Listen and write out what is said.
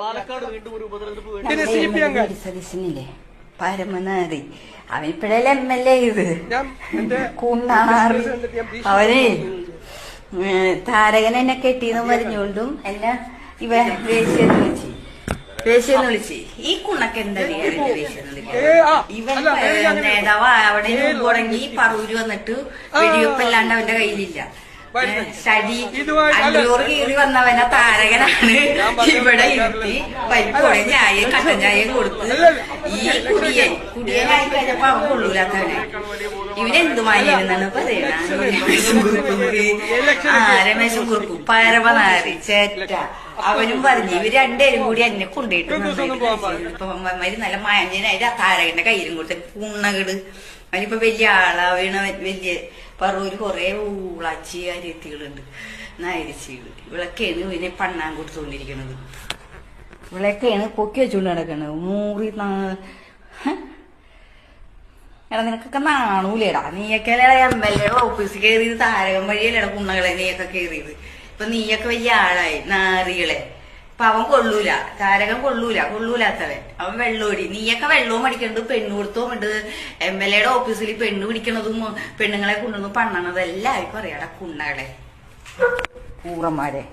പാലക്കാട് വീണ്ടും ഒരു ഉപതെരഞ്ഞെടുപ്പ് വേണ്ടി പിന്നെ സി പി അംഗ സതീശനില്ലേ പരമനാറി അവൻ ഇപ്പോഴല്ലേ എം എൽ എ ഇത്. ഞാൻ എന്റെ കുണ്ണാറി. അവനെ താരകൻ എന്നെ കെട്ടിന്ന് പറഞ്ഞുകൊണ്ടും എന്നെ ഇവ ദേശീയെന്ന് വിളിച്ചു. വേശ്യെന്ന് വിളിച്ച്. ഈ കുണ്ണക്ക് എന്താ ഇവൻ നേതാവ്. അവിടെ തുടങ്ങി പറൂര് വന്നിട്ട് വെടിവെപ്പല്ലാണ്ട് അവന്റെ കയ്യിലില്ല. വരുന്നു. സ്റ്റഡി ഇതുമായി- അല്ല, അഞ്ഞൂറ് കീറി വന്നവന താരകനാണ്. ഇവിടെ ഇരുത്തി പരിപ്പോടെ ചായയും കട്ടൻ ചായയും കൊടുത്ത് ഈ കുടിയൻ കുടിയനായി കഴിഞ്ഞപ്പോ അവൻ കൊള്ളൂലാത്തവനെ. ഇവനെന്ത് മാനിയെന്നാണ് പറയുന്നത് ആ രമേശും കുറുക്കും പരമനാരി ചേറ്റ അവനും പറഞ്ഞു ഇവർ രണ്ടുപേരും കൂടി എന്നെ കൊണ്ടുപോയിട്ടുണ്ട്. ഇപ്പൊ നല്ല മാന്യനായിട്ട് ആ താരകന്റെ കയ്യിലും കൊടുത്ത് പുണ്ണകട്. അവനിപ്പോ വലിയ ആളാ വീണ വലിയ പറവൂര് കൊറേ ഊളാച്ചി അരിയത്തികളുണ്ട് നായരിച്ചികൾ. ഇവളൊക്കെയാണ് ഇവനെ പണ്ണാൻ കൊടുത്തുകൊണ്ടിരിക്കുന്നത് ഇവളൊക്കെയാണ് പൊക്കി വെച്ചുകൊണ്ട് നടക്കണത്. മൂറി? എടാ നിനക്കൊക്കെ നാണൂലേടാ. നീയൊക്കെ എം എൽ എയുടെ ഓഫീസിൽ കയറിയത് താരകം വഴിയല്ലേടാ കുണ്ണകളെ നീയൊക്കെ കയറിയത് ഇപ്പൊ നീയൊക്കെ വലിയ ആളായി നാറികളെ. ഇപ്പൊ അവൻ കൊള്ളൂല. താരകം കൊള്ളൂല കൊള്ളൂലാത്തവൻ. അവൻ വെള്ളോടി. നീയൊക്കെ വെള്ളവും അടിക്കണത് പെണ്ണു കൊടുത്തോ ഉണ്ട് എം എൽ എയുടെ ഓഫീസിൽ പെണ്ണ് പിടിക്കണതും പെണ്ണുങ്ങളെ കൊണ്ടുവന്ന് പണ്ണണതും എല്ലാവർക്കും അറിയാടാ കുണ്ണകളെ കൂറന്മാരെ